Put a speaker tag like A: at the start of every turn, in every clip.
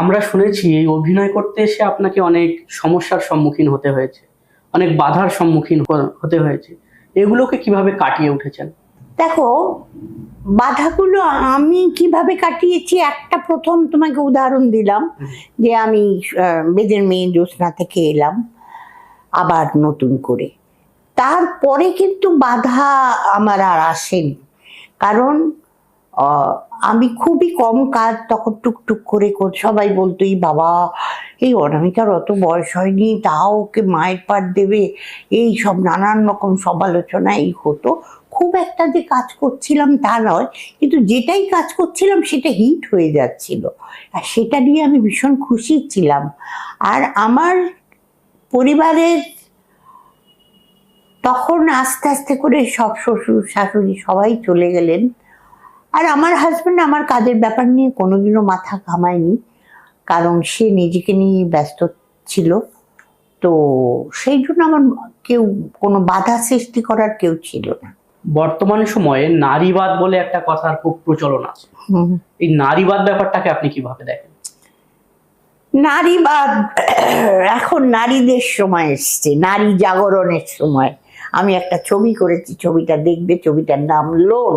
A: আমরা শুনেছি এই অভিনয় করতে এসে আপনাকে অনেক সমস্যার সম্মুখীন হতে হয়েছে অনেক বাধার সম্মুখীন হতে হয়েছে। এগুলোকে কীভাবে কাটিয়ে উঠেছেন?
B: দেখো বাধাগুলো আমি কীভাবে কাটিয়েছি একটা প্রথম তোমাকে উদাহরণ দিলাম যে আমি বেদের মেয়ে জ্যোৎস্না থেকে এলাম আবার নতুন করে। তারপরে কিন্তু বাধা আমার আর আসেনি। কারণ আমি খুবই কম কাজ তখন টুকটুক করে কর- সবাই বলতো, এই বাবা, এই অনামিকার অত বয়স হয়নি, তাও ওকে মায়ের পাট দেবে। এই সব নানান রকম সমালোচনা এই হতো। খুব একটা যে কাজ করছিলাম তা নয়, কিন্তু যেটাই কাজ করছিলাম সেটা হিট হয়ে যাচ্ছিল। আর সেটা নিয়ে আমি ভীষণ খুশি ছিলাম। আর আমার পরিবারের তখন আস্তে আস্তে করে সব শ্বশুর শাশুড়ি সবাই চলে গেলেন। আর আমার হাজব্যান্ড আমার কাজের ব্যাপার নিয়ে কোনোদিনও মাথা ঘামায়নি। কারণ সে নিজেকে নিয়ে ব্যস্ত ছিল। তো সেই জন্য আমার কেউ কোনো বাধা সৃষ্টি করার কেউ ছিল না।
A: বর্তমান সময়ে নারীবাদ বলে একটা কথার খুব প্রচলন আছে। এই নারীবাদ ব্যাপারটাকে আপনি কীভাবে দেখেন?
B: নারীবাদ এখন নারীদের সময় এসছে নারী জাগরণের সময়। আমি একটা ছবি করেছি ছবিটা দেখবে ছবিটার নাম লোন।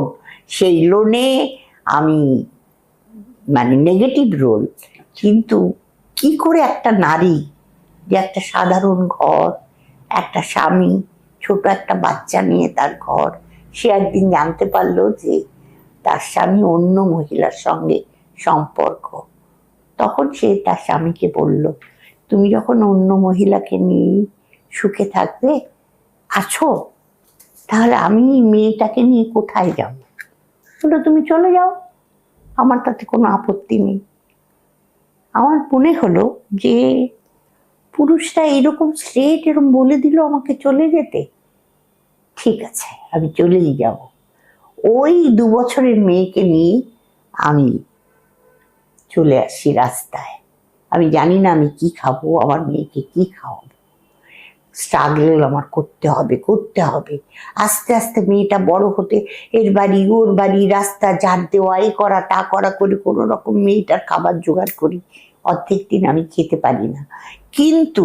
B: সেই লোনে আমি মানে নেগেটিভ রোল কিন্তু কি করে একটা নারী যে একটা সাধারণ ঘর, একটা স্বামী, ছোট একটা বাচ্চা নিয়ে তার ঘর, সে একদিন জানতে পারল যে তার স্বামী অন্য মহিলার সঙ্গে সম্পর্ক। তখন সে তার স্বামীকে বলল, তুমি যখন অন্য মহিলাকে নিয়ে সুখে থাকবে, আছো? তাহলে আমি মেয়েটাকে নিয়ে কোথায় যাব? বলল তুমি চলে যাও। আমার তাতে কোনো আপত্তি নেই। আমার মনে হলো যে পুরুষরা এরকম স্ট্রেট এরকম বলে দিল আমাকে চলে যেতে। ঠিক আছে, আমি চলেই যাব। ওই দু বছরের মেয়েকে নিয়ে আমি চলে আসি রাস্তায়। আমি জানি না আমি কি খাব, আমার মেয়েকে কি খাওয়াবো। স্ট্রাগল আমার করতে হবে করতে হবে। আস্তে আস্তে মেয়েটা বড় হতে এর বাড়ি, ওর বাড়ি, রাস্তা ঝাড় দেওয়া এ করা, তা করা করে কোনো রকম মেয়েটার খাবার জোগাড় করি, অর্ধেক দিন আমি খেতে পারি না। কিন্তু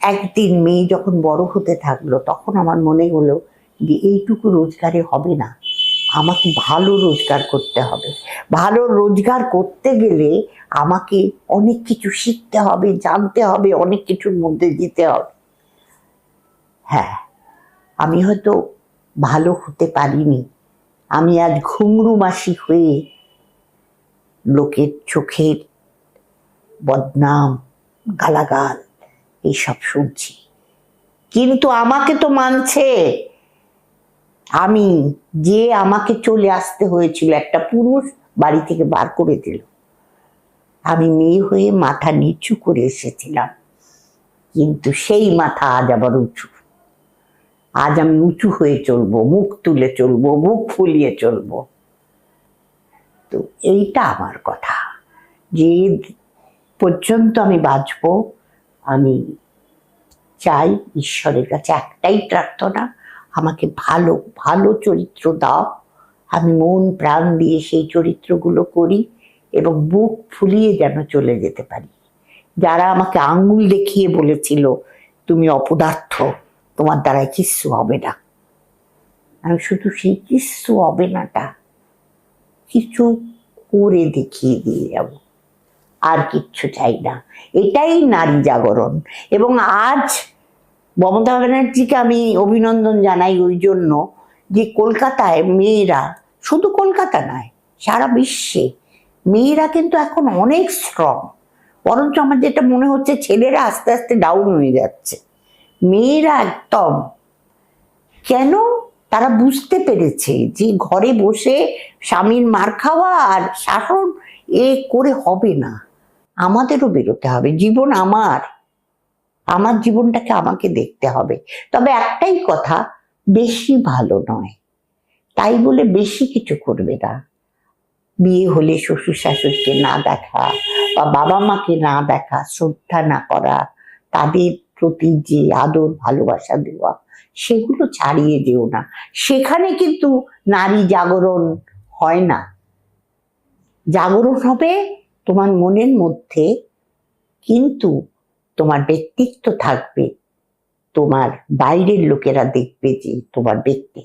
B: একদিন মেয়ে যখন বড় হতে থাকল, তখন আমার মনে হলো যে এইটুকু রোজগারে হবে না। আমাকে ভালো রোজগার করতে হবে। ভালো রোজগার করতে গেলে আমাকে অনেক কিছু শিখতে হবে, জানতে হবে, অনেক কিছুর মধ্যে যেতে হবে। হ্যাঁ আমি হয়তো ভালো হতে পারিনি। আমি আজ ঘুংরু মাসি হয়ে লোকের চোখের বদনাম, গালাগাল এইসব শুনছি। কিন্তু আমাকে তো মানছে। আমি, যে আমাকে চলে আসতে হয়েছিল, একটা পুরুষ বাড়ি থেকে বার করে দিল। আমি মেয়ে হয়ে মাথা নিচু করে এসেছিলাম। কিন্তু সেই মাথা আজ আবার উঁচু। আজ আমি উঁচু হয়ে চলবো, মুখ তুলে চলবো, মুখ ফুলিয়ে চলবো। তো এইটা আমার কথা। যে পর্যন্ত আমি বাঁচবো, আমি চাই ঈশ্বরের কাছে একটাই প্রার্থনা, আমাকে ভালো ভালো চরিত্র দাও। আমি মন প্রাণ দিয়ে সেই চরিত্রগুলো করি এবং বুক ফুলিয়ে যেন চলে যেতে পারি। যারা আমাকে আঙ্গুল দেখিয়ে বলেছিল, তুমি অপদার্থ। তোমার দ্বারাই কিচ্ছু হবে না। আমি শুধু সেই কিচ্ছু হবে নাটা কিছু করে দেখিয়ে দিয়ে যাব। আর কিচ্ছু চাই না। এটাই নারী জাগরণ। এবং আজ মমতা ব্যানার্জিকে আমি অভিনন্দন জানাই ওই জন্য যে কলকাতায় মেয়েরা শুধু কলকাতা নয়, সারা বিশ্বে মেয়েরা কিন্তু এখন অনেক স্ট্রং বরঞ্চ আমার যেটা মনে হচ্ছে ছেলেরা আস্তে আস্তে ডাউন হয়ে যাচ্ছে। মেয়েরা একদম। কেন? তারা বুঝতে পেরেছে যে ঘরে বসে স্বামীর মার খাওয়া আর শাসন এ করে হবে না। আমাদেরও বেরোতে হবে, জীবন আমার। আমার জীবনটাকে আমাকে দেখতে হবে। তবে একটাই কথা, বেশি ভালো নয়। তাই বলে বেশি কিছু করবে না। বিয়ে হলে শ্বশুর শাশুড়িকে না দেখা বা বাবা মাকে না দেখা, শ্রদ্ধা না করা, তাদের প্রতি যে আদর, ভালোবাসা দেওয়া, সেগুলো ছাড়িয়ে দেও না। সেখানে কিন্তু নারী জাগরণ হয় না। জাগরণ হবে তোমার মনের মধ্যে, কিন্তু তোমার ব্যক্তিত্ব থাকবে। তোমার বাইরের লোকেরা দেখবে যে তোমার ব্যক্তি